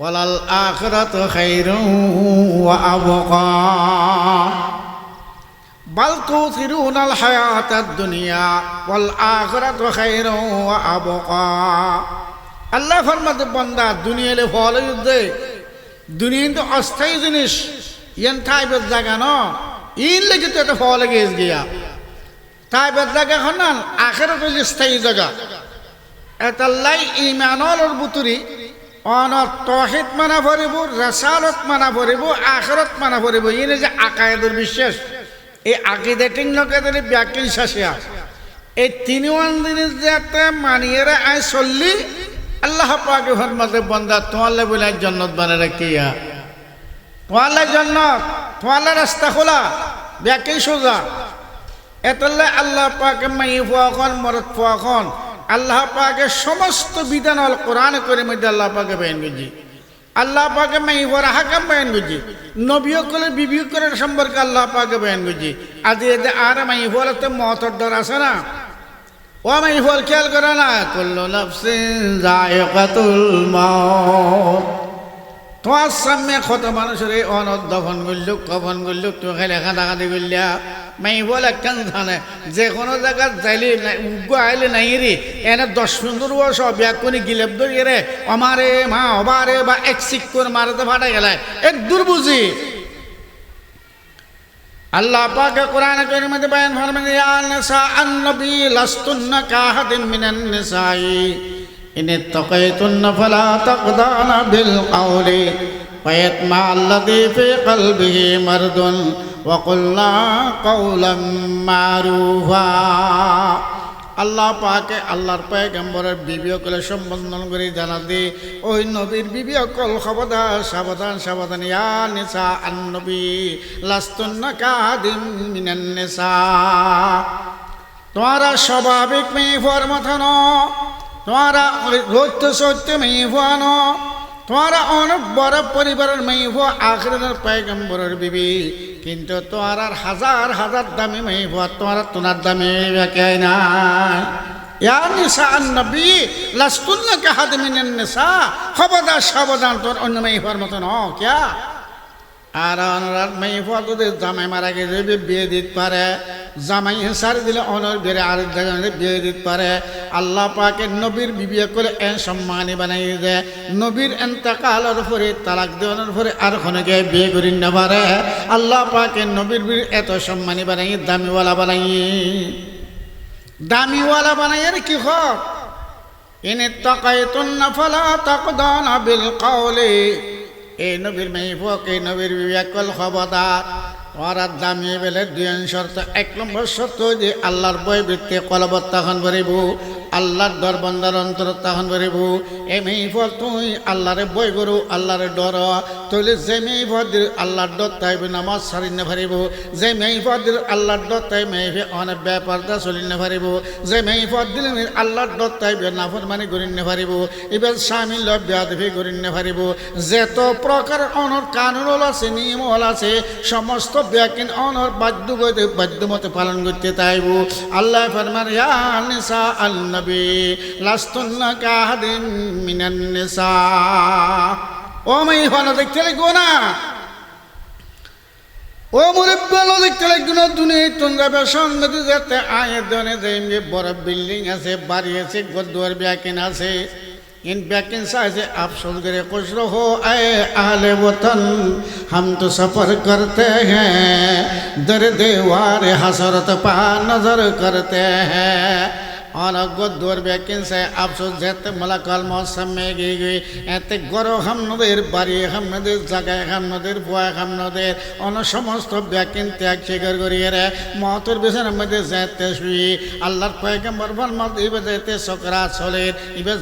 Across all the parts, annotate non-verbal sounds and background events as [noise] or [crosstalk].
ওয়ালাল আখিরাতু খায়রুন ওয়া আবকা। বাল তুসিরুনাল হায়াতাদ দুনিয়া ওয়াল আখিরাতু খায়রুন ওয়া আবকা। আল্লাহ ফরমাতে বান্দা দুনিয়ালে ফল যুদ্ধে, দুনিয়া তো অস্থায়ী জিনিস, ইয়ান থাইবের জায়গা ন, ইন লেগে তো একটা ফল গেছ গিয়া। থাইবের জায়গা হনান আখেরাত হইলে স্থায়ী জায়গা। এতাল্লাই ইমানর বুতুরি অন মানা ভরিব, রেসালত মানা ভরিব, আখরত মানা ভরিব। ইনে যে আকায়দুর বিশ্বাস, এই আকিদেটিং লোকেদের ব্যাকিল শাসিয়া, এই তিনওয়ান জিনিস যাতে মানিয়ে আয় চললি, আল্লাহ পাকে ফরমাতে বন্দা, তোমালে বলে জন্নত বানে রাখিয়া তোমালে জন্নত, তোমালে রাস্তা খোলা, ব্যাকিল সোজা। এতলে আল্লাহ পাকে মাই ফুয়াখন মরত ফুয়াখন আল্লাহ পাকে সমস্ত বিধান আল কোরআন করে মধ্যে আল্লাহ পাকে বয়ান করছি। আল্লাহ পাকে মাই ওর হাকাম বয়ান করছি। নবীয় করে, বিবিও করার সম্পর্কে আল্লাহ পাকে বয়ান করছি। আজ এতে আর মাই হল তো মহতর ডর আছে না? ও মাই হল খেয়াল করে না করল নফসিন জায়কাতুল মাউত। তোমার সামনে কত মানুষের এই অনদ দফন করল কফন করল তুমি খালি খাঁদা খাঁদি করলিয়া মাই বলে, কেন জানে? যে কোনো জায়গায় যাইলে উগ্র আইলে নাই রে। এনে দশ পনেরো বছর ব্যাগ করে গিলেপ ধরিয়ে রে। আমারে মা, অবারে বা এক সিক করে মারাতে ফাটা গেলে এক দুর্বুঝি। আল্লাহ পাকে কোরআন কারীমে বয়ান ফরমান ইয়া নিসা আন-নবী লাস্তুন্না কাহাদিন মিনান নিসাই। ইন ইত্তাকাইতুন্না ফালা তাকদানা বিল কওলি فيطمع الذي في قلبه مرض وقلنا قولا معروفا আল্লাহ পাকে আল্লাহর পয়গম্বরের বিবিয়কলে সম্বোধন করে জানা দি ওই নবীর বিবিয়কল খবরদার সাবধান সাবধান ইয়া নিসা আন নবী লাস্তুন্না কাদিম মিনান নিসা তোমারা স্বাভাবিক মেয়ে ফুয়ার মতো ন তোমারা রৈত্য সত্য মেয়ে ফুয়া ন তোমারা অনেক বড় পরিবারের মেয়ে ফুয়া আখরের পয়গম্বরের বিবি। কিন্তু তোমার আর হাজার হাজার দামি মেয়ে ফুয়া তোমার তোনার দামি বেকে নাই। সাবধান তোর অন্য মেয়ে ফুয়ার মতো ন আর অনরাত মাই ফটোদের জামাই মারা গেলে বিয়ে দিতে পারে। জামাই সারি দিলে অনর বেড়ে আর বিয়ে দিতে পারে। আল্লাহ পাকে নবীর বিবিয়ে করে এন সম্মানী বানাই দেয় নবীর এন্তাকালের পরে তালাক দেওয়ানোর পরে আর খনকে বিয়ে করি না পারে। আল্লাহ পাকে নবীর বীর এত সম্মানী বানাই, দামিওয়ালা বানাই। দামিওয়ালা বানাই আর কি হোক ইন তাকাইতুন ফালা তাকদানা বিল কাওলি এই নবীর মেহফক এই নবীর বিবেকল খবরদার। ওরা দামি বেলে দুই শর্ত, এক নম্বর শর্ত যে আল্লাহর বই বৃত্তি কলবত্তাখন তখন ভরিব। আল্লাহর দরবন্দার অন্তর তাহন ভরিব এই মেহফল তুই আল্লাহরে বই গরু আল্লাহরে ডর। তৈলে যে মেহফদির আল্লাহর ডর তাইবে নামাজ সারি না ভরিব যে মেহফদির আল্লাহর ডর তাই মেহফে অনেক ব্যাপারটা চলি না ভরিব যে মেহফদ দিলে আল্লাহর ডর তাইবে নাফর মানে গরিন না ভরিব এবার স্বামী লভ ব্যাধি গরিন না ভরিব যেত প্রকার অনর কানুন আছে নিয়ম আছে, সমস্ত ব্যাকিন অনর বাধ্য করতে বাধ্য মতে পালন করতে তাইব। আল্লাহ ফরমান, ইয়া নিসা আল নবী লাস্তুন্না কাহাদিন মিনান নিসা ও মাই হলো দেখতে লাগবো না ও মুরব্বাল দেখতে লাগবে না দুনিয়া তোমরা বেসন নদী যেতে আয়ের দনে যে বড় বিল্ডিং আছে বাড়ি আছে গদ্দুয়ার ব্যাকিন আছে इन बैकिन से अफसोस करे खुश रहो आए आहले वतन हम तो सफ़र करते हैं दर देवार हसरत पा नजर करते हैं और গদ্দুয়ার ব্যাকিন সে আফসোস যেতে মালাকাল মৌসুম মে গিয়ে গিয়ে এতে গরো হামনদের বাড়ি হামনদের জায়গায় হামনদের ভয় হামনদের অন সমস্ত ব্যাকিন ত্যাগ স্বীকার করিয়ে রে মহতর বিছানার মধ্যে যেতে শুই আল্লাহর পয়গম্বর ফরমাল ইবে যেতে সকরা চলের ইবে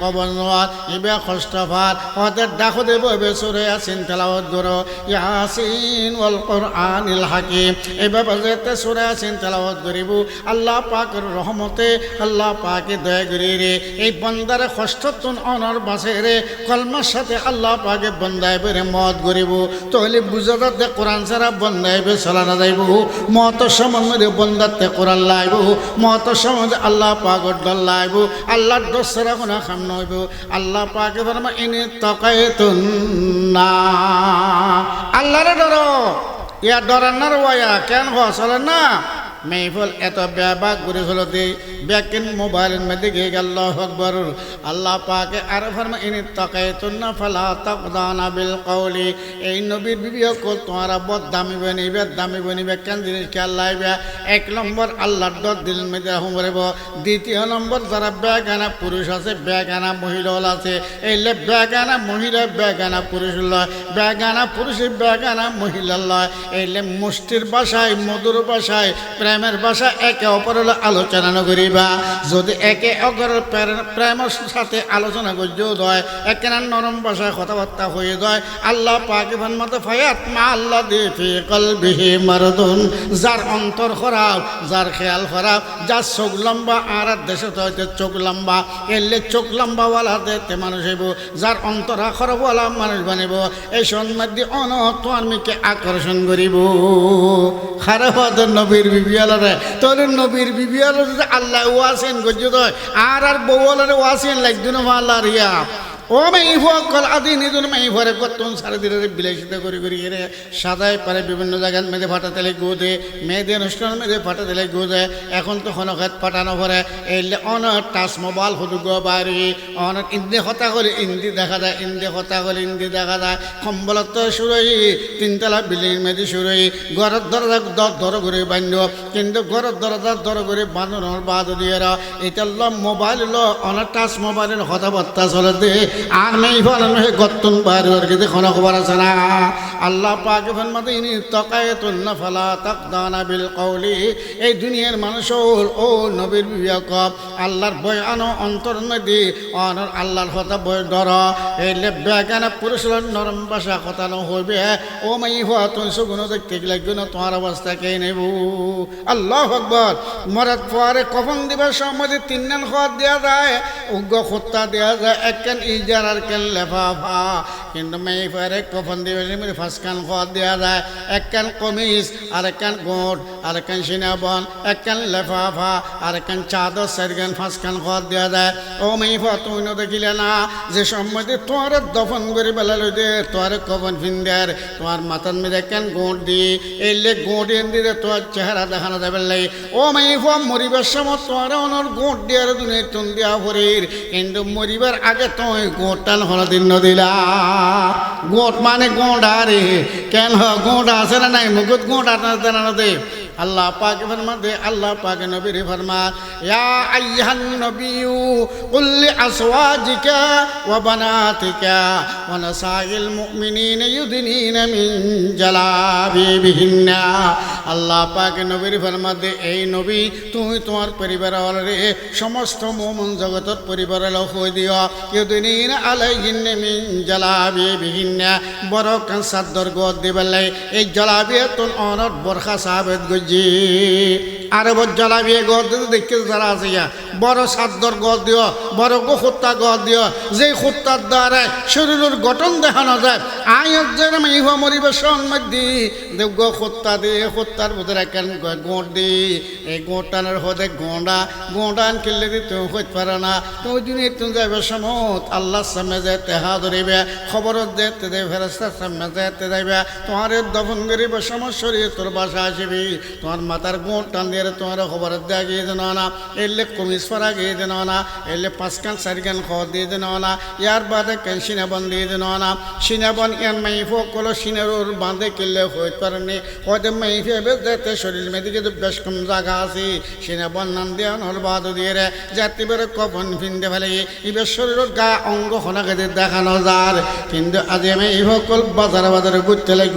কবর নোয়ার ইবে কষ্টফার ওদের ডাকো দেব এবে সুরে আসিন তেলাওয়াত ধরো ইয়াসিন ওয়াল কোরআনিল হাকিম এভাবে যেতে সুরে আসিন তেলাওয়াত আল্লাহ পাকের রহমতে আল্লাহ পাকে দয়া করি রে, এই বন্দারে কষ্টতন অনর বাসে রে, কলমার সাথে আল্লাহ পাকে বন্দায় বেড়ে মত গরিব তাহলে বুঝা যাতে কোরআন ছাড়া বন্দায় বে চলানো যাইব। মত সম্বন্ধে বন্দাতে কোরআন লাইব। মত সম্বন্ধে আল্লাহ পাগর ডল লাইব। আল্লাহর দোষ ছাড়া কোনো খাম নইব। আল্লাহ পাকে বলমা এনে তকায় না। আল্লাহরে ডর। ইয়া ডরান্নার ওয়া কেন হসল না? মেহফল এত ব্যাবাক করে হলো দে ব্যাকেন মোবাইলের মধ্যে গিয়ে গেল আকবর। আল্লাহ পাকে আর ফরমা, ইনি তাকাই তুন্না ফালা তাকদানা বিল কওলি। এই নবীর বিবিও কল তোমারা বদ দামি বনিবে দামি বনিবে কেন জিনিস খেয়াল লাইবে এক নম্বর, আল্লাহর দর দিলের মধ্যে রহম করিব দ্বিতীয় নম্বর, যারা বেগানা পুরুষ আছে, বেগানা মহিলা আছে এইলে বেগানা মহিলা, বেগানা পুরুষ লয় বেগানা পুরুষে বেগানা মহিলা লয় এইলে মুষ্টির বাসায়, মধুর বাসায় প্রেমের বাসা একে অপরের আলোচনা নকরিবা যদি একে অপরের প্রের- প্রেমের সাথে আলোচনা করতেও হয় একেনা নরম ভাষায় কথাবার্তা হয়ে যায় আল্লাহ পাকে ভান মতো ফায়াত মা আল্লাহ দে ফি কলবিহি মারদুন। যার অন্তর খারাপ, যার খেয়াল খারাপ, যার চোখ লম্বা আর দেশে হয়তো চোখ লম্বা। এলে চোখ লম্বাওয়ালা দেখতে মানুষ হইব, যার অন্তরা খারাপওয়ালা মানুষ বানিব। এই সন্মাদি অন তোমার মিকে আকর্ষণ করিব। খারাপ নবীর বিবিয়ালরে তোর নবীর বিবিয়ালরে আল্লাহ ওয়াসেন গজ্জত আর আর বউয়ালরে ওয়াসেন লাগতো না আল্লাহ রিয়া ও মাই কল আদি নিদুন মাই ভরে কতন সারা দিনের বিলাসিত করে করি এরে সাদাই পারে বিভিন্ন জায়গায় মেয়েদের ফাটা তেলে গোদে, মেয়েদের অনুষ্ঠান মেয়েদের ফাটা তেলে গোদে, এখন তো হনখাত ফাটানো ভরে। এলে অন টাচ মোবাইল হতো গো বাড়ি অন ইন্দি হতা করে ইন্দি দেখা যায়, ইন্দি হতা করে ইন্দি দেখা যায়। সম্বলত সুরই, তিনতলা বিল্ডিং মেয়েদের সুরই, ঘরের দরজা দর দর করে বান্ধব কিন্তু ঘরের দরজা দর করে বাঁধানোর বাদ দিয়ে এটা ল মোবাইল ল অন টাচ মোবাইলের কথাবার্তা চলে দে। আর মেয়ে ফল গত্তন ওর কিন্তু কোনো খবর আছে না। আল্লাহ পাকে ফেন মাতে ইনি তকায় তুন্না ফালা তাক দানা বিল কৌলি এই দুনিয়ার মানুষ ও নবীর বিবেক। আল্লাহর বয় আনো, অন্তর নদী অনর আল্লাহর কথা বয় ডর এই বেগানা পুরুষের নরম ভাষা কথা ন হইবে। ও মাই হওয়া তুই সুগুণ দেখতে গেলে গুণ তোমার অবস্থা কে নেব? আল্লাহ আকবর। মরার পরে কখন দিবার সময় তিন নান খাওয়া দেওয়া যায়, উগ্র হত্যা দেওয়া যায়, একখান ইজার আর কেন লেফাফা? কিন্তু মেয়ে পরে দিবে সেমনি ফাঁসকান খাওয়া দেওয়া যায়। একখান কমিজ, আর একখান গোট, আর একখান সিনাবন একখান লেফাফা, আর একখান চাদর চারিখান ফাঁসখান খাওয়া দেওয়া যায়। ও মেয়ে ফা তুই না দেখিলে না, যে সময় তোমার দফন করে বেলা দে তোমার কবন ফিন্দার তোমার মাথার মধ্যে একখান গোট দি, এলে গোট এন দিয়ে তোমার চেহারা দেখানো যাবে লাই। ও মাই ফা মরিবার সময় তোমার অনর গোট দিয়ার দুনিয়া তুন দিয়া ভরির, কিন্তু মরিবার আগে তুমি গোটাল হলদিন নদিলা গোট মানে গোঁড়া রে কেন গোঁড়া আছে না নাই মুকুট গোঁড়া না দে আল্লাহ পাক ফরমাতে আল্লাহ পাক নবীর ফরমা, ইয়া আইয়ুহান নবিয়্যু, কুল আসওয়াজিকা ওয়া বানাতিকা ওয়া নাসাইল মুমিনিনা ইউদনিনা মিন জালাবিবিহিন্না। আল্লাহ পাক নবীর ফরমাতে এই নবী, তুমি তোমার পরিবাররে সমস্ত মুমিন জগতর পরিবারের হই দিও। ইউদনিনা আলাইহিন্না মিন জালাবিবিহিন্না। বড় কান সাদর গদ দিবেলাই এই জালাবিয়াতুন অনত বরখা সাহাবেত গজি जी আর বর জ্বালাবি গড় দিতে দেখতে যারা আছে ইয়া বড় সাদ্দর গড় দিও, বড় গো খুত্তা গড় দিও যে খুত্তার দ্বারা শরীরের গঠন দেখানো যায় আয়ত যেন ইহ মরিবেশন মধ্যে দেব গো খুত্তা দিয়ে খুত্তার ভিতরে কেন গোট দি এই গোটানের হতে গোঁডা গোঁডান কিনলে দি তুমি হইতে পারে না। তুমি দিনে তুমি যাবে সমত আল্লাহর সামনে যেতে হা ধরিবে খবর যেতে দেবে ফেরস্তার সামনে যেতে দেবে তোমার দফন করিবে সমস্যা তোর বাসা আসবি। তোমার মাথার গোট টান দিয়ে তোমার খবর দেওয়া গিয়ে দেন না এলে কমিস পরা গিয়ে দেন না এলে পাঁচ কান চারি দিয়ে দেন না ইয়ার বাদে কেন সিনাবন দিয়ে দেন না সিনাবন ইয়ার মাই ফোকলো সিনারুর বাঁধে কিনলে হইতে পারেনি হয়তো মাই ফেবে যেতে শরীর মেদিকে তো বেশ কম জায়গা আছে সিনাবন নাম দিয়ে নল বাদ দিয়ে রে যাতে বেড়ে কপন ফিনতে ফেলে ইবে শরীরের গা অঙ্গ খনাকে দেখানো যার কিন্তু আজি আমি এই সকল বাজারে বাজারে ঘুরতে লাগে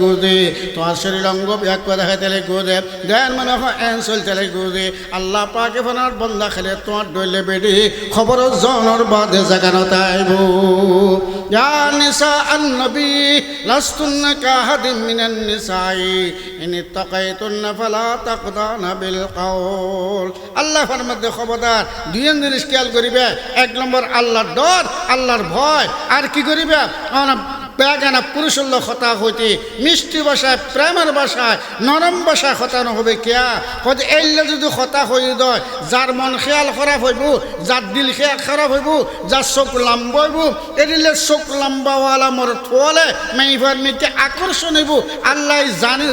তোমার শরীর অঙ্গ ব্যাগ করে দেখাইতে লাগে দেন মানে এন চলতে বেলে গুজে আল্লাহ পাকে ফোনার বন্ধা খেলে তোমার ডইলে বেডি খবর জনর বাদে জাগানো তাইব। ইয়া নিসা আন-নবী, লাস্তুন্না কাহাদিম মিনান নিসাই, ইন তাকাইতুন্না ফালা তাকদানা বিল কাউল আল্লাহ ফরমাতে খবরদার, দুইজন জিনিস খেয়াল করিবে। এক নম্বর আল্লাহর ডর, আল্লাহর ভয়। আর কি করিবে? বেগানা পুরুষল্য কথা হইতে, মিষ্টি ভাষায়, প্রেমের ভাষায়, নরম ভাষায় খতানো হবে কিয়া? কত এলে যদি কথা হয়ে দয় যার মন খেয়াল খারাপ হইব, যার দিল খেয়াল খারাপ হইব, যার চোখ লম্বা হইব, এদিলে চোখ লম্বাওয়ালা মোর থোয়ালে মেইভার মিকে আকর্ষণ হইব। আল্লাহ জানে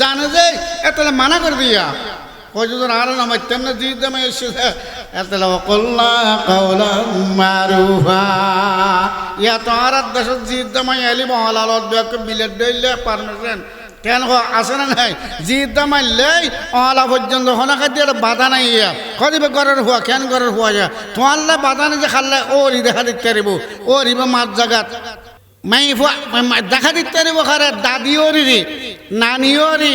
জানে যে এতলে মানা করে দিয়া। কয়জন আর নামাই তেমনি দিয়ে দেমে এসেছে। এতলে অকল্লা কৌলা মারুফা। ইয়া আর দেশত জিদ দামাই এলি মহলালত বিয়াকে বিলেট দইলে পারমিশন। কেন আছে না নাই? জিদ দামাই লেই অলা পর্যন্ত হনা খাদ্য বাধা নাই ইয়া। কদিবে ঘরের হুয়া? কেন ঘরের হুয়া যা? তোমার বাধা নাই যে খাল্লে ওরি দেখা দিতে পারিব ওরিব মাছ জাগাত। মাই দেখা দিতে পারিব খারে দাদি ওরি রে নানি ওরি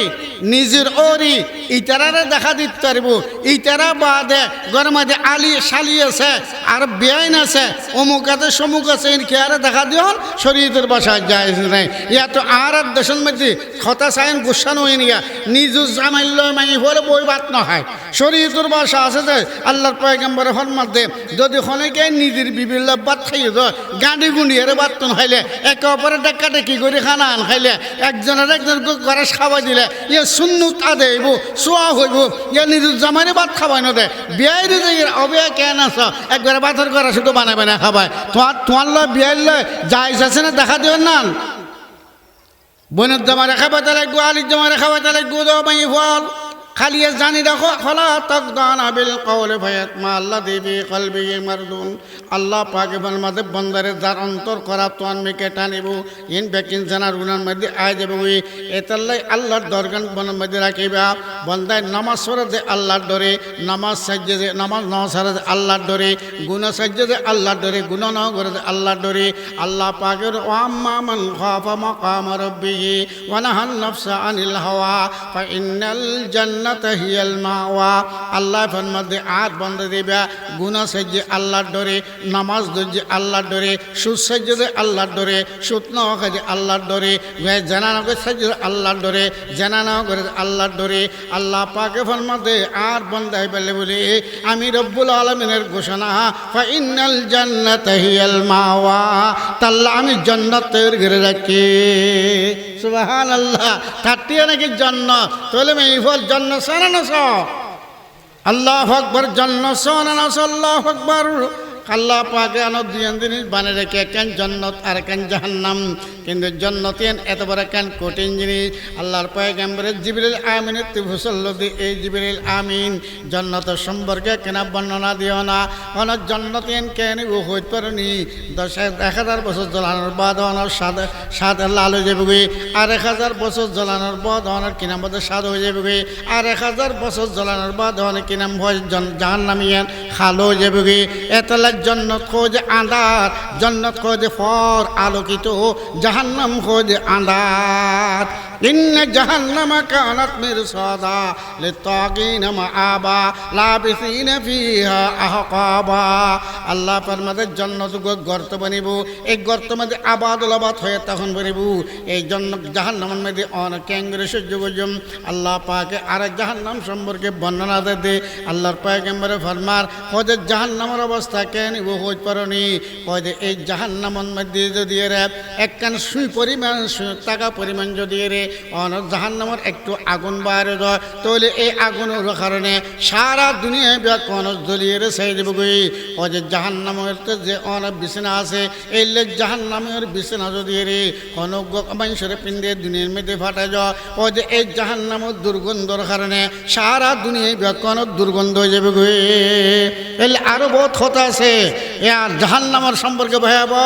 নিজের ওরি ইতারারে দেখা দিতে পারিব। ইতারা বাদে ঘরের মধ্যে আলি, শালি আছে, আর বেআইন আছে, অমুক আছে, সমুক আছে আরে দেখা দিও শরীরের বাসায় যায় নাই। ইয়া তো আর আর দেশের মধ্যে কথা চাইন গুসানো হয়ে নিয়া নিজ জামাইল মাই হলে বই বাত নহয় শরীরের বাসা আছে যে, আল্লাহর পয়গম্বরের ফরমাতে যদি খনেকে নিজের বিভিন্ন বাত খাইয়ে গাঁডি গুঁড়ি এর বাত হাইলে একে অপরে ডেকা ডেকি করে খানা আন খাইলে, একজনের একজন ঘরে খাওয়াই দিলে ইয়ে শূন্যত আদে হইব চোয়া হইব ইয়ে নিজের জামাইরে ভাত খাওয়াই না দে বিয়াই যে অবে কেন আস একবারে বাথর করা শুধু বানাই বানাই খাবাই তোমার তোমার লয় বিয়াই লয় যাই আছে না দেখা দিবেন না। বোনের জামা রেখা পাতা লাগবো আলির জামা রেখা পাতা লাগবো দো মাই ফল। খালি জানি দেখো, ফলা তক দান আবিল কওলে ভয়াত মা আল্লাহ দেবী কলবি মারদুন। আল্লাহ পাকে বন মাদে বন্দারে যার অন্তর করা তোয়ান মেকে টানিব ইন বেকিন জানার গুনার মধ্যে আয় যাবে ওই এতাল্লাই আল্লাহর দরগান বনের মধ্যে রাখিবা। বন্দায় নামাজ সরে দে আল্লাহর ডরে, নামাজ সাজ্জে দে নামাজ ন সারে দে আল্লাহর ডরে গুণা সাজ্জে দে আল্লাহর ডরে গুণা ন করে দে আল্লাহর ডরে। আল্লাহ পাকের ওয়াম্মা মান খাফা মাকাম রব্বিহি ওয়া নাহান নাফসা আনিল হাওয়া। ফা ইন্নাল জান্নাতা হিয়াল মাওয়া। আল্লাহ বন্ধ দিবা গুণা সাজ্জে আল্লাহর ডরে, নামাজ দর্জে আল্লাহর ডরে দে আল্লাহর ডরে, সুদ ন খাজে আল্লাহর ডরে জানানো করে সাজ্জে আল্লাহর ডরে জানানো করে আল্লাহর ডরে। আল্লাহ পাকে ফরমাতে আর বন্দাই পেলে বলে, আমি রব্বুল আলমিনের ঘোষণা তাল্লা আমি জান্নাত তৈরি করে রাখি। সুবাহান আল্লাহ তার নাকি জান্নাত? তাহলে এই ফল জান্নাত সানা না আল্লাহ আকবর জন্নত সোনানাস আল্লাহ আকবর। আল্লাহ পাকে আনো দুজন জিনিস বানে রেখে কেন জন্নত আর কেন জাহান্নাম? কিন্তু জন্নতেন এত বড় কেন কঠিন জিনিস? আল্লাহর পয়গাম্বরে জিবরিল আমিনের তিফুসল্লদি এই জিবরিল আমিন, জন্নত সম্পর্কে কেনা বর্ণনা দিও না? কোন জন্নতেন কেন ও হইতে পারেনি দশ এক হাজার বছর জ্বলানোর বাদ অনার স্বাদ স্বাদ লাল হয়ে যাবে আর এক হাজার বছর জ্বলানোর বাদ অনার কিনা মধ্যে স্বাদ হয়ে যাবে আর এক হাজার বছর জ্বলানোর বাদ অনেক কিনাম ভয় জাহান নামিয়ান খালো হয়ে যাবে এতলা জন্নত খোঁজ আঁধার জন্নত খোঁজ ফর আলোকিত জাহান্নাম খোঁজ আন্দার ইন্ন জাহান্নাম কানাত মিরসাদা লিতাগিন মাআবা লাবিসিন ফিহা আহকাবা। আল্লাহ ফরমাতে জন্নত গর্ত বানিব, এই গর্ত মধ্যে আবাদ লাবাদ হয়ে তখন বানিব, এই জন্য জাহান্নামের মধ্যে অনেক ক্যাঙ্গরে সহ্য করজম আল্লাহ পাকে আরেক জাহান্নাম সম্পর্কে বর্ণনা দে আল্লাহর পায়গম্বরে ফরমার হজের জাহান্নামের অবস্থা কেন ও হইতে পারি হয়তো এই জাহান্নামের মধ্যে যদি এরা একখান সুই পরিমাণ টাকা পরিমাণ যদি অন জাহান্নামের একটু আগুন বাইরে যায়। তাহলে এই আগুনের কারণে সারা দুনিয়ায় কোন জ্বলিয়ে রে সেই দেব গই ও যে জাহান্নামের যে অনেক বিছানা আছে, এই লে জাহান্নামের বিছানা যদি রে কোন মানুষের পিণ্ডে দুনিয়ার মধ্যে ফাটা যায় ও যে এই জাহান্নামের দুর্গন্ধর কারণে সারা দুনিয়ায় কোন দুর্গন্ধ হয়ে যাবে গই এলে আরও বহুত কথা আছে। এ আর জাহান্নামার সম্পর্কে ভয়াবহ।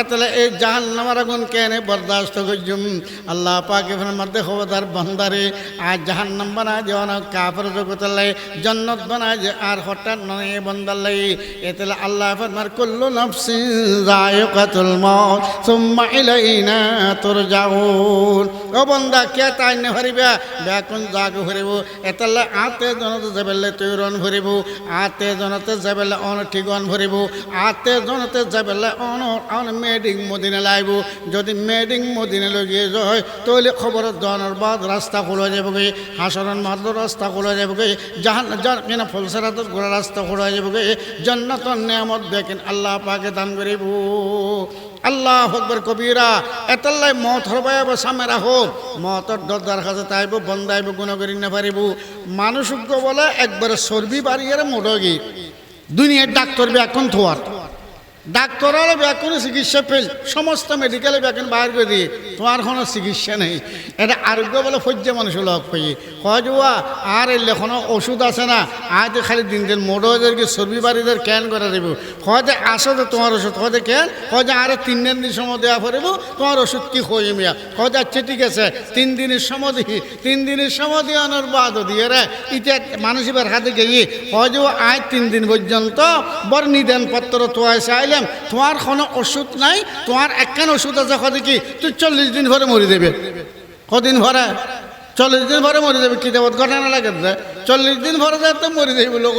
এতলে এই জাহান্নামার আগুন কেনে বরদাস্ত করছুম? আল্লাহ পাকে ফের মধ্যে খবরদার বন্দারে আর জাহান্নাম বানায় যে অনেক কাপড় জগতাল্লাই জন্নত বানায় যে আর হঠাৎ নয় বন্দাল্লাই এতলে আল্লাহ ফরমার, কুল্লু নফসিন যায়কাতুল মউত, সুম্মা ইলাইনা তুরজাউন। ও বন্দা, কে তাই নে ভরিবা ব্যাকুন জাগ ভরিব এতালে আতে জনতে যাবেলে তৈরন ভরিব আতে জনতে যাবেলে অন ঠিকন ভরিব আতে জনতে যাবেলে অন অন মেডিং মদিনে লাইব যদি মেডিং মদিনে লগিয়ে যায়, তাহলে খবর জনের বাদ রাস্তা খোলা যাবগে হাসরন মাত্র রাস্তা খোলা যাবগে জাহান জান কিনা ফলসারাত গোড়া রাস্তা খোলা যাবগে জন্নতন নিয়ামত দেখেন আল্লাহ পাকে দান করিব। আল্লাহ হকবর কবিরা এতাল্লাই মত হবাইব সামনে রাখো মতর দরদার কাছে তাইব, বন্দাইব গুণ করি না পারিব। মানুষজ্ঞ বলে, একবারে চর্বি বাড়িয়ে মোটগি দুনিয়ার ডাক্তার ব্যাকুন থোয়ার ডাক্তারের ব্যাকুন চিকিৎসা পেল, সমস্ত মেডিকেলে ব্যাকুন বাইর করে দিয়ে, তোমার কোনো চিকিৎসা নেই। এটা আরোগ্য বলে ফজ্য মানুষ লগ পেয়ে হয় যুয়া আর এলে কোনো ওষুধ আছে না, আজ খালি দিন দিন মোটরদেরকে চর্বি বাড়িদের ক্যান করে দেব। হয়তো আসো তো তোমার ওষুধ হয়তো কেন হয়তো আরও, তিন দিন দিন সময় দেওয়া পড়ব, তোমার ওষুধ কি হয়ে মিয়া হয়তো আচ্ছা ঠিক আছে, তিন দিনের সময় দিই, তিন দিনের সময় দিয়ে আনার বাদ দিয়ে রে, ইটা মানুষের হাতে গিয়ে হয়তো আজ তিন দিন পর্যন্ত বর নিদান পত্র তোয়াই চাইলাম তোমার কোনো ওষুধ নাই, তোমার একখান ওষুধ আছে কদিন কি? তুই চল্লিশ দিন ভরে মরি দেবে কদিন ভরে? চল্লিশ দিন ভরে মরে যাবে কিতাবত ঘটনা লাগে চল্লিশ দিন ভরে যাবে তো মরে যাবে লোক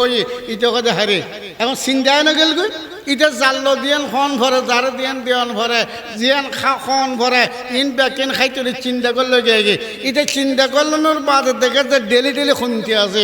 ইটা কথা হারে। এখন চিন্তায় না গেল গই ইটা জাল্ল দিয়ান, খন ভরে যারে দিয়ান দিয়ান ভরে, জিয়ান খা, খন ভরে, ইন বেকিন খাই খাইতে চিন্তা করলে গিয়ে গে এটা চিন্তা করলানোর বাদ দেখে যে ডেলি ডেলি খুনতে আছে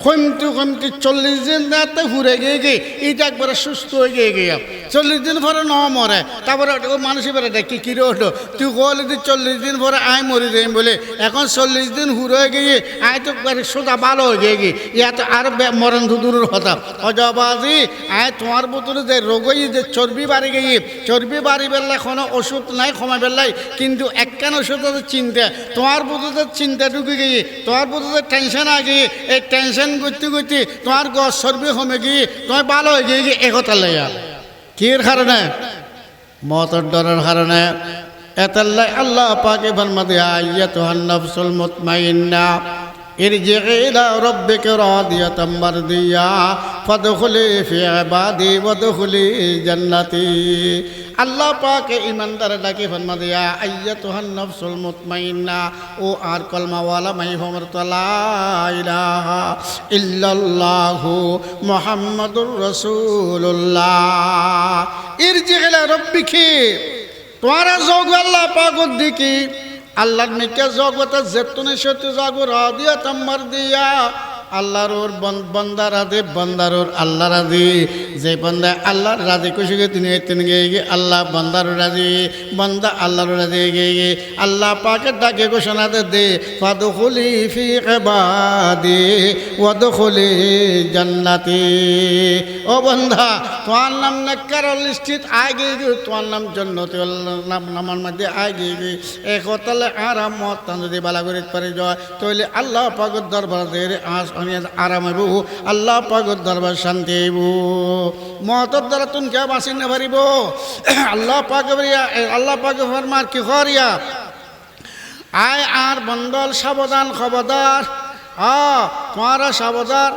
খুনতে খুনতে, চল্লিশ দিন যাতে ঘুরে গিয়ে গে এটা একবারে সুস্থ হয়ে গিয়ে গিয়ে চল্লিশ দিন পরে ন মরে। তারপরে মানুষের বেড়ে দেখি কিরে ওঠো তুই কল যে চল্লিশ দিন পরে আয় মরি যাই বলে। এখন চল্লিশ দিন হুড়ে গিয়ে আয় তো সোজা ভালো হয়ে গিয়ে গিয়ে ইয়াত আর বে- মরণ দূরের কথা। অজবাজি আয় তোমার বোতলে যে রোগই যে চর্বি বাড়ি গিয়ে চর্বি বাড়ি বেললে কোনো ওষুধ নাই, ক্ষমা বেললাই, কিন্তু একখান ওষুধ আছে চিন্তা। তোমার বোতলে চিন্তা ঢুকে গিয়ে তোমার বোতলে টেনশন আ গিয়ে এই টেনশন করতে করতে তোমার গছ চর্বি কমে গিয়ে তোমার ভালো হয়ে গিয়ে একথা লইয়া। কির কারণে? মতর ডরের কারণে। এতাল্লাই আল্লাহ পাকে ফরমাতে, আইয়াতুহান নাফসুল মুতমাইন্না। ارجعي إلى ربك راضية مرضية فادخلي في عبادي وادخلي جنتي আল্লাহ পাকে ইমানদার ডাকে ফরমা দিয়া আইয়া তোহান নফসুল মুতমাইন্না ও আর কলমাওয়ালা মাই ভমর তলা ইলাহা ইল্লাল্লাহু মুহাম্মাদুর রাসূলুল্লাহ ইরজিলা রব্বিকি তোমারা যোগ আল্লাহ পাগত দিকি আল্লাহর নিকে জগতে যেতুনে সত্য জগ রাদিয়া দিয়া আল্লাহর ওর বন- বন্দার রাধে, বন্দার ওর আল্লাহ রাধে। যে বন্দা আল্লাহর রাধে খুশি গে তিনি তিনি গে গে আল্লাহ বন্দার রাধে, বন্দা আল্লাহর রাধে গে গে আল্লাহ পাকে ডাকে ঘোষণা দে ফাদখুলি ফি ইবাদি ওয়াদখুলি জান্নাতি। ও বন্ধা তোমার নাম নেককার লিস্টিত আগে গে তোমার নাম জন্নতি নাম নামার মধ্যে আগে গে এক হতালে আরাম মত যদি বালা করে পারে যায়, তাহলে আল্লাহ পাগত দরবার দের আস আমি আরাম হইব আল্লাহ পাগত দরবার শান্তি হইব মতর দ্বারা তুমি কে বাঁচি না পারিব। আল্লাহ পাক আল্লাহ পাক ফরমার কি করিয়া আয় আর বন্দল সাবধান, খবরদার। আ, তোমারা সাবধান।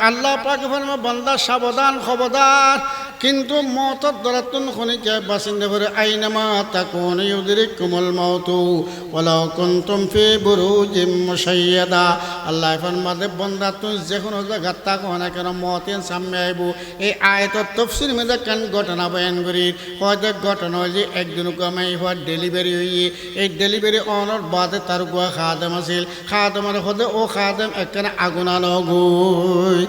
আল্লাহ পাক ফরমা বন্দা সাবধান, খবরদার। কিন্তু মতর দ্বারা তুন খনিকে বাসিন্দে করে আইনামা তাকুন ইউদরিক কুমল মাউতু ওয়ালাউ কুনতুম ফি বুরুজিম মুশাইয়াদা। আল্লাহ ফরমাদে, বন্দা, তুই যে কোনো জায়গা তাকো না কেন মতের সামনে আইব। এই আয়তর তফসির মধ্যে কেন ঘটনা বয়ান করি? হয়তো ঘটনা হয় যে, একদিন কামাই হওয়ার ডেলিভারি হইয়ে, এই ডেলিভারি অনর বাদে তার গোয়া খাদেম আছিল। খাদেমের হতে ও খাদেম একখানে আগুন আনো গই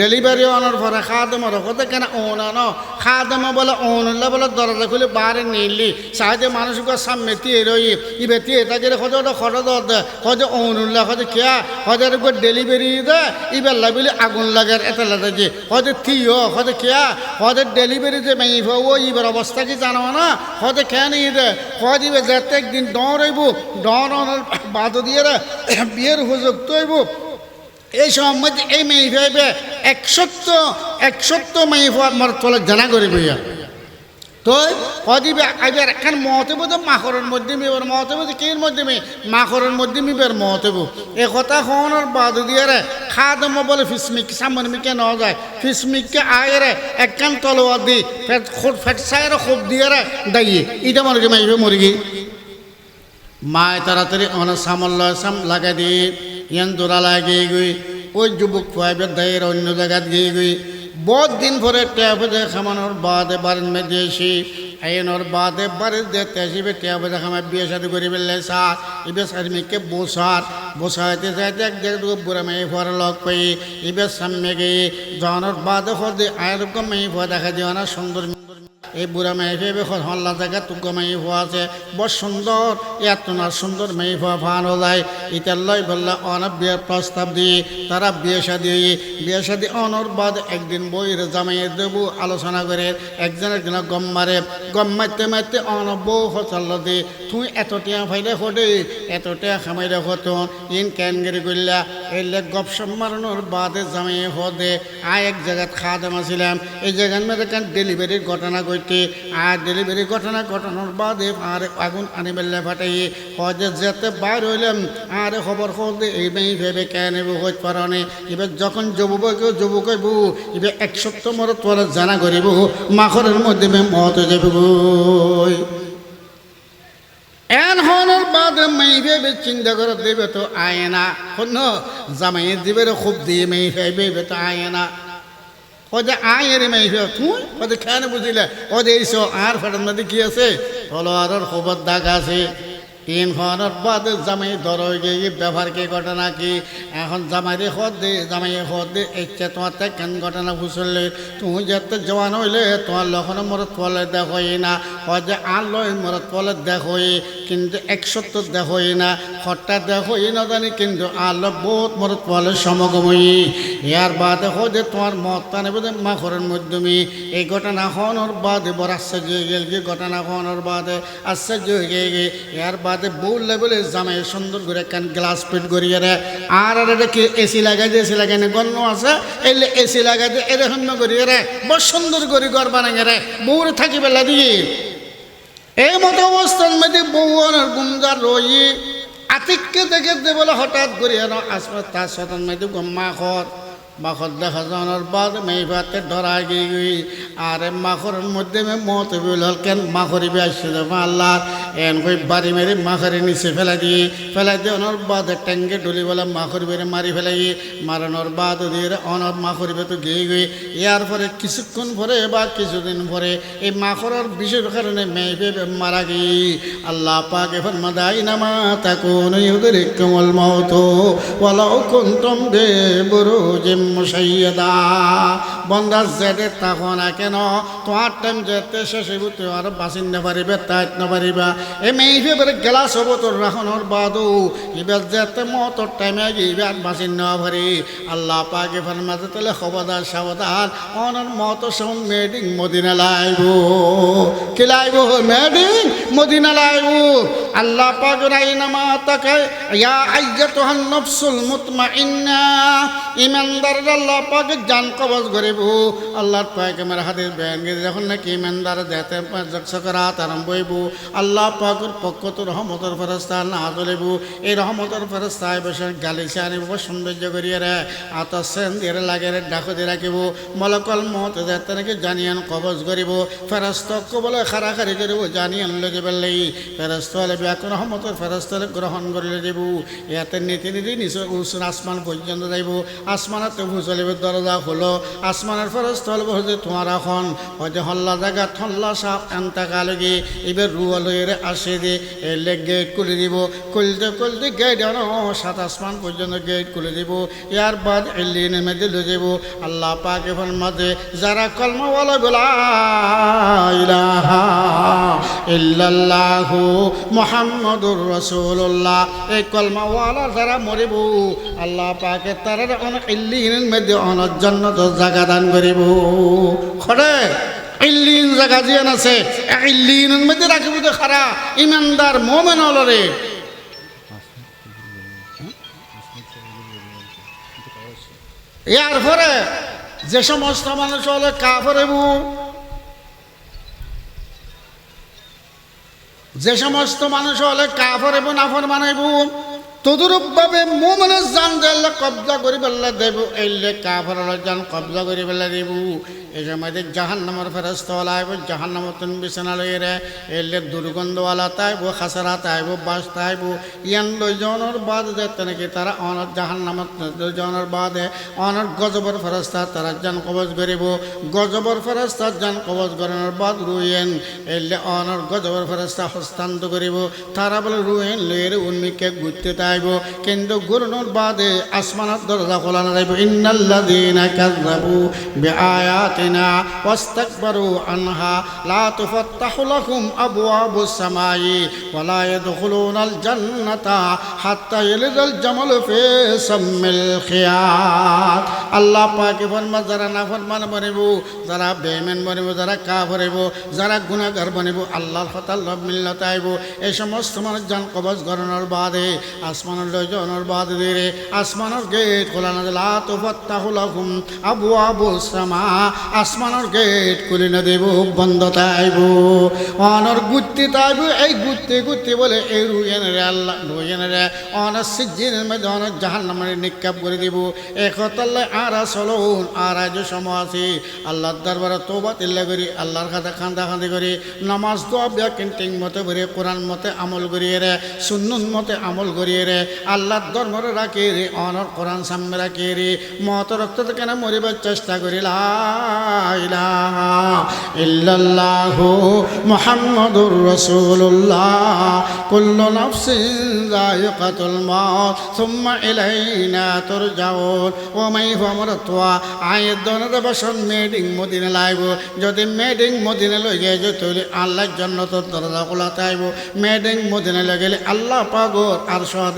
ডেলিভারি অনার পরে খাদেমের হতে কেন ওন আনো। খাদেমে বলে ওন হলে বলে, দরজা খুলে বারে নিলি। সাহায্যে মানুষকে সামনে দিয়ে রই ইবে দিয়ে তাকে হতে ওটা খরচ দে। হতে ওন উল্লা হতে কেয়া হতে ডেলিভারি দে। ইবার লাবিলে আগুন লাগার এটা লাগে যে। হতে থিও হতে কেয়া হতে ডেলিভারি যে মাই ও ইবার অবস্থা কি জানো না? হতে কেন ইদে হতে ইবে যাতে একদিন ডরইব ডর বাদ দিয়ে রে [coughs] বিয়ের হুজুগ তৈব এই সময় এই মেয়ে ভাইবে একসত্য একসত্য মেয়ে আমার তোলা জানা করে বইয়া। তো কদিবে আইবার এখন মহতেব তো মাখরের মধ্যে মিবার মহতেব তো কির মধ্যে মাখরের মধ্যে মিবার মহতেব এ কথা হওয়ানোর বাদ দিয়ে রে খা দম বলে ফিসমিক সামনে মিকে ন যায় ফিসমিককে আয় রে, একখান তলোয়ার দি ফেট খোট ফেট সাইরে খোপ দিয়ে রে দাইয়ে ইটা মনে মাইবে মরি গিয়ে মায় তাড়াতাড়ি অনেক সামল্য সাম লাগাই দিয়ে ইয়ান লাগিয়ে গই ওই যুবক ফাইভের দায়ের অন্য জায়গায় গিয়ে গই। বহুত দিন পরে ট্যাপে খামানোর বাদে বারেন মেয়ে এসি আইনের বাদে বারে দেখতে আসিবে ট্যাপে খামার বিয়ে সাথে করে বেললে সার এবার সার্মিককে বসার বসাইতে যাইতে এক জায়গায় বুড়া মেয়ে ফর লগ পাই এবার সামনে গিয়ে জনের বাদে ফদে আয়ের মেয়ে ফোয়া দেখা দিও না, সুন্দর এই বুড়া মেয়ে ফেবে হল্লা জায়গা তুক মেয়ে হওয়া আছে। বড় সুন্দর এত না সুন্দর মেয়ে হওয়া ফানো যায় ইতার লয় বললা অনেক বিয়ের প্রস্তাব দিয়ে তারা বিয়ে শাদি। বিয়ে শাদি অনর বাদ একদিন বইয়ের জামাইয়ে দেবো আলোচনা করে একজন একজন গম মারে গম মারতে মারতে অনব বউ দে, তুই এত টিয়া ফাইলে হদে এত টিয়া খামাইলে হতন ইন ক্যান গেরি করলা এলে গপ মারানোর বাদে জামাইয়ে হদে আয় এক জায়গায় খাওয়া দামা ছিলাম এই জায়গার মধ্যে ডেলিভারির ঘটনা করতে আর ডেলিভারি ঘটনা ঘটনার বাদে আর আগুন আনি বেললে ফাটাই হজে যেতে বাইর হইলাম, আর খবর খবর এই মেয়ে ভেবে কেন হইতে পারে এবার যখন যুবক যুবক কইব এবার এক সপ্তাহ মরত পরে জানা করিব, মাখরের মধ্যে মত যাবে গই এন হনের বাদে মেয়ে ভেবে চিন্তা করে দেবে তো আয় না শোন, জামাই দিবে খুব দিয়ে মেয়ে ভেবে তো আয় ওদের আয়ের মেয়ে তুই ওদের খেয়াল বুঝিলে ওদের এইসব আর ফেরার মধ্যে কি আছে? তলোয়ারের খবর দাগ আছে। তিন খনের বাদে জামাই হয়ে গিয়ে ব্যবহার কি ঘটনা কি এখন জামাইরে খদ দে, জামাইয়ে খদ দে ইচ্ছে তোমার কেন ঘটনা বুঝলে তুমি যাতে জওয়ান হইলে তোমার লক্ষণ মরত পলে দেখোই না। আর লয় মরত পলে দেখোই, কিন্তু একসত্তর দেখোই না। খট্টা দেখোই না জানি, কিন্তু আলো বহুত মরত পলে সমগময়ী ইয়ার বাদে যে তোমার মত টানে বোধ মাখরের মাধ্যমে এই ঘটনা হওয়ার বাদে বড় আশ্চর্য হয়ে গেল ঘটনা হওয়ার বাদে আশ্চর্য হয়ে গিয়ে ইয়ার বাদে বউ লেভেলে জামাই সুন্দর করে কান গ্লাস ফিট করিয়ে রে আর আর এটা কি এসি লাগাই দিয়ে, এসি লাগাই গণ্য আছে। এলে এসি লাগাই দিয়ে এরকম করিয়ে রে বড় সুন্দর করে ঘর বানাই রে বউরে থাকি বেলা দিয়ে। এই মতো অবস্থান মধ্যে বউ অনার গুমজার রই আতিককে দেখে দে বলে হঠাৎ করে এনো আসবে তার সতন মধ্যে গম্মা খর মাখর দেখা যাওয়ার বাদ মেয়ে ভাতে ধরা গিয়ে গই আর মাখরের মধ্যে মে মত বিল হল কেন মাখরি বি আসছে যাব আল্লাহ। এন কই বাড়ি মেরে মাখরি নিচে ফেলা দিয়ে। ফেলা দিয়ে অনর বাদ ট্যাঙ্গে ডলি বলে মাখরি বেড়ে মারি ফেলাই মারানোর বাদ দিয়ে অনর মাখরি তো গিয়ে গই ইয়ার পরে কিছুক্ষণ পরে বা কিছুদিন পরে এই মাখরের বিশেষ কারণে মেয়ে মারা গিয়ে আল্লাহ পাকে ফরমাদাই নামা তাকুন ইউদরিকুমুল মাউত, ওয়ালাউ কুনতুম বিবুরুজিম মুশাইয়াদা বন্দা যেতে তাকো না কেন তোমার টাইম যেতে শেষ হইব, তুই আর বাঁচিন না পারিবে তাইত না পারিবা এ মেয়ে গেলাস হব তোর রাখনের বাদু। এবার যেতে মতর টাইমে এবার বাঁচিন না পারি আল্লাহ পাকে ফরমাতে তাহলে খবরদার সাবধান, অনর মত সম মেডিং মদিনা লাইব। কি লাইব? মেডিং মদিনা লাইব। আল্লাহ পাক রাইনামা তাকে ইয়া আইয়াতুহান নফসুল মুতমাইন্না। ইমানদার আল্লাহ পাক জান কবজ করিব। আল্লাহর পাক আমার করে যখন নাকি ইমানদার আল্লাহ পাকের পক্ষ তো রহমতের ফেরস্তা না চলিব এই রহমতের ফেরস্তা বসে গালিছে আনিব সৌন্দর্য করিয়ে রে, আত সেন দিয়ে লাগে রে ডাকো দিয়ে রাখিব। মলকল মত যাতে নাকি জানিয়ান কবজ করিব। ফেরস্ত বলে খারাখারি করিব, জানিয়ান লেগে পেলাই ফেরস্ত হলে ব্যাকুন রহমতের ফেরস্ত গ্রহণ করিলে যাব ইয়াতে নীতি নীতি নিচ উসুন আসমান পর্যন্ত যাইব। আসমানাতে চলিব দরজা হলো আসমানের ফেরস্ত হল যে তোমার এখন। হয়তো হল্লা জায়গা, থল্লা সাপ, এনতা কালগে, এবার রুয়াল হয়ে আসে দে এলে গেট খুলে দিব। খুলতে খুলতে গেট সাত আসমান পর্যন্ত গেট খুলে দিব। ইয়ার বাদ এলিনের মধ্যে লয়ে যাব। আল্লাহ পাক মাঝে যারা কলমাওয়ালা বলা ইল্লাল্লাহু মুহাম্মাদুর রাসূলুল্লাহ। এই কলমাওয়ালা যারা মরিব, আল্লাহ পাকে তারা অনেক ইল্লিনের মধ্যে অনেক জন্নত জায়গা দান করিব খড়ে ইল্লিন জিয়ান আছে রাখিব তো খারা, ইমানদার মোমেন অলরে ইয়ার যে সমস্ত মানুষ হলে কাফরেব যে সমস্ত মানুষ হলে কাফর এবং নাফর বানাইব তদুরূপভাবে মোমনের জান দিলে কবজা করি পেলা দেব, এলে কাফার জান কবজা করি পেলা দেব। এই সময় জাহান নামর ফেরস্ত আইব জাহান নামর তুমি বিছানা লই রে, এলে দুর্গন্ধওয়ালা তাইব খাসারা তাইব বাস তাইব। ইয়ান দুজনের বাদ যেতে নাকি তারা অনর জাহান নামত দুজনের বাদে, অনর গজবর ফেরস্তা তারা জান কবজ করিব। গজবর ফেরস্তা জান কবজ করানোর বাদ রুইয়েন, এলে অনর গজবর ফেরস্তা হস্তান্তর করিব। তারা বলে রুইন লইয়ের উন্মিকে ঘুরতে তাইব কিন্তু গুরুনোর বাদে আসমানত দরজা খোলানো যাইব। ইন্নাল্লাযীনা কাযযাবু বিআয়াতিনা আনহা। লা তুফাত্তাহু আবওয়াবুস সামাই ওয়ালা ইয়াদখুলুনাল জান্নাতা হাত্তা ফি সাম্মিল খিয়াত। আল্লাহ পাকে ফরমা যারা না ফরমান বনিব, যারা বেমেন বনিব, যারা কা ভরিব যারা গুনাহগার বনিব, আল্লাহর রব মিল্লাত আইব। এই সমস্ত মানুষ জান কবজ গণনার বাদে আসমানের বাদ দিয়ে আসমানের গেট খোলানো লা তুফাত্তাহু লাহুম আবওয়াবুস সামা আসমানের গেট খুলে না দেব বন্ধ তাইব। অনর গুত্তি তাইব, এই গুত্তি গুত্তি বলে, এই রুয়েন রে আল্লাহ রুয়েন রে অনর সিজিনের মধ্যে অনর জাহান নামের নিক্ষেপ করে দিব। একতাল্লে আর চলুন আর আজ সময় আছে আল্লাহর দরবারে তোবা তিল্লা করি আল্লাহর খান্দা খান্দি করি নামাজ দোয়া বিয়া কিনটিং মতে করে কোরআন মতে আমল করিয়ে রে সুন্নুন মতে আমল করিয়ে রে আল্লাহর ধর্মরে রাখি রে, অনর কোরআন সামনে রাখি রে, মত রক্ত থেকে না মরিবার চেষ্টা করি? ইল্লাল্লাহু মুহাম্মাদুর রাসূলুল্লাহ। কুল্লু নাফসিন আয়ের দনের মেডিং মদিনা লাইব। যদি মেডিং মদিনা লই গে যে তুই আল্লাহর জন্য তোর দরজা খোলাতে আইব। মেডিং মদিনা লই গেলে আল্লাহ পাগর আর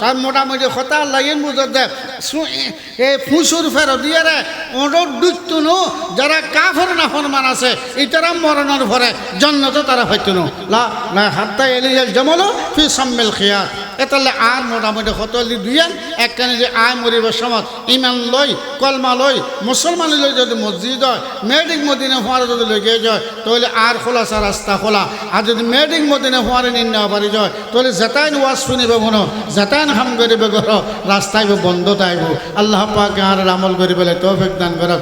তার মোটামুটি হতা লাগিন বুঝত দে। এ ফুসুর ফের দিয়ে রে দুঃখ নো যারা কাফর না ফরমান আছে, ইতারা মরণের ভরে জন্নত তারা হইতুনো। লা না হাত্তা এলিয়াল জমলো ফি সম্মেল খিয়াত এতালে আর মোটামুটি হতলি দুইয়ান। একখানে যে আয় মরিবার সময় ইমান লই, কলমা লই, মুসলমান লই যদি মসজিদ হয় মেডিক মদিনে হওয়ার যদি লেগে যায় তাহলে আর খোলাসা রাস্তা খোলা। আর যদি মেডিক মদিনে হওয়ার নিন্ন পারি যায়, তাহলে যেতাইন ওয়াজ শুনিবে মনো যেতাইন হাম করিবে ঘর রাস্তায় বন্ধ তাইব আল্লাহ পাকে আর আমল করিবে তৌফিক দান করক।